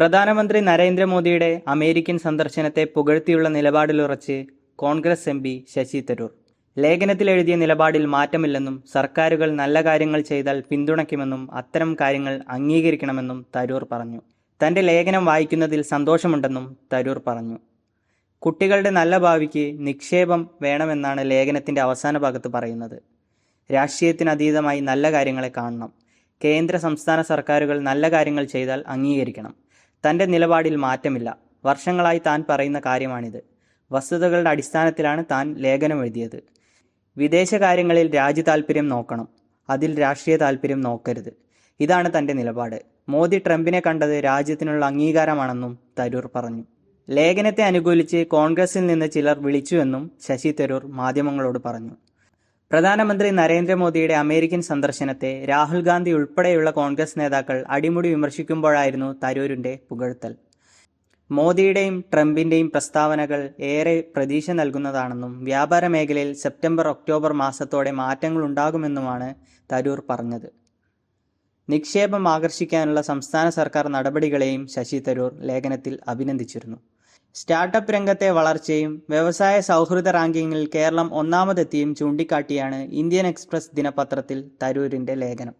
പ്രധാനമന്ത്രി നരേന്ദ്രമോദിയുടെ അമേരിക്കൻ സന്ദർശനത്തെ പുകഴ്ത്തിയുള്ള നിലപാടിലുറച്ച് കോൺഗ്രസ് എം പി ശശി തരൂർ. ലേഖനത്തിൽ എഴുതിയ നിലപാടിൽ മാറ്റമില്ലെന്നും സർക്കാരുകൾ നല്ല കാര്യങ്ങൾ ചെയ്താൽ പിന്തുണയ്ക്കുമെന്നും അത്തരം കാര്യങ്ങൾ അംഗീകരിക്കണമെന്നും തരൂർ പറഞ്ഞു. തന്റെ ലേഖനം വായിക്കുന്നതിൽ സന്തോഷമുണ്ടെന്നും തരൂർ പറഞ്ഞു. കുട്ടികളുടെ നല്ല ഭാവിക്ക് നിക്ഷേപം വേണമെന്നാണ് ലേഖനത്തിന്റെ അവസാന ഭാഗത്ത് പറയുന്നത്. രാഷ്ട്രീയത്തിനതീതമായി നല്ല കാര്യങ്ങളെ കാണണം. കേന്ദ്ര സംസ്ഥാന സർക്കാരുകൾ നല്ല കാര്യങ്ങൾ ചെയ്താൽ അംഗീകരിക്കണം. തന്റെ നിലപാടിൽ മാറ്റമില്ല. വർഷങ്ങളായി താൻ പറയുന്ന കാര്യമാണിത്. വസ്തുതകളുടെ അടിസ്ഥാനത്തിലാണ് താൻ ലേഖനം എഴുതിയത്. വിദേശകാര്യങ്ങളിൽ രാജ്യ താൽപ്പര്യം നോക്കണം. അതിൽ രാഷ്ട്രീയ താൽപ്പര്യം നോക്കരുത്. ഇതാണ് തന്റെ നിലപാട്. മോദി ട്രംപിനെ കണ്ടത് രാജ്യത്തിനുള്ള അംഗീകാരമാണെന്നും തരൂർ പറഞ്ഞു. ലേഖനത്തെ അനുകൂലിച്ച് കോൺഗ്രസിൽ നിന്ന് ചിലർ വിളിച്ചുവെന്നും ശശി തരൂർ മാധ്യമങ്ങളോട് പറഞ്ഞു. പ്രധാനമന്ത്രി നരേന്ദ്രമോദിയുടെ അമേരിക്കൻ സന്ദർശനത്തെ രാഹുൽ ഗാന്ധി ഉൾപ്പെടെയുള്ള കോൺഗ്രസ് നേതാക്കൾ അടിമുടി വിമർശിക്കുമ്പോഴായിരുന്നു തരൂരിന്റെ പുകഴ്ത്തൽ. മോദിയുടെയും ട്രംപിന്റെയും പ്രസ്താവനകൾ ഏറെ പ്രതീക്ഷ നൽകുന്നതാണെന്നും വ്യാപാര മേഖലയിൽ സെപ്റ്റംബർ ഒക്ടോബർ മാസത്തോടെ മാറ്റങ്ങൾ ഉണ്ടാകുമെന്നുമാണ് തരൂർ പറഞ്ഞത്. നിക്ഷേപം ആകർഷിക്കാനുള്ള സംസ്ഥാന സർക്കാർ നടപടികളെയും ശശി തരൂർ ലേഖനത്തിൽ അഭിനന്ദിച്ചിരുന്നു. സ്റ്റാർട്ടപ്പ് രംഗത്തെ വളർച്ചയും വ്യവസായ സൗഹൃദ റാങ്കിങ്ങിൽ കേരളം ഒന്നാമതെത്തിയും ചൂണ്ടിക്കാട്ടിയാണ് ഇന്ത്യൻ എക്സ്പ്രസ് ദിനപത്രത്തിൽ തരൂരിന്റെ ലേഖനം.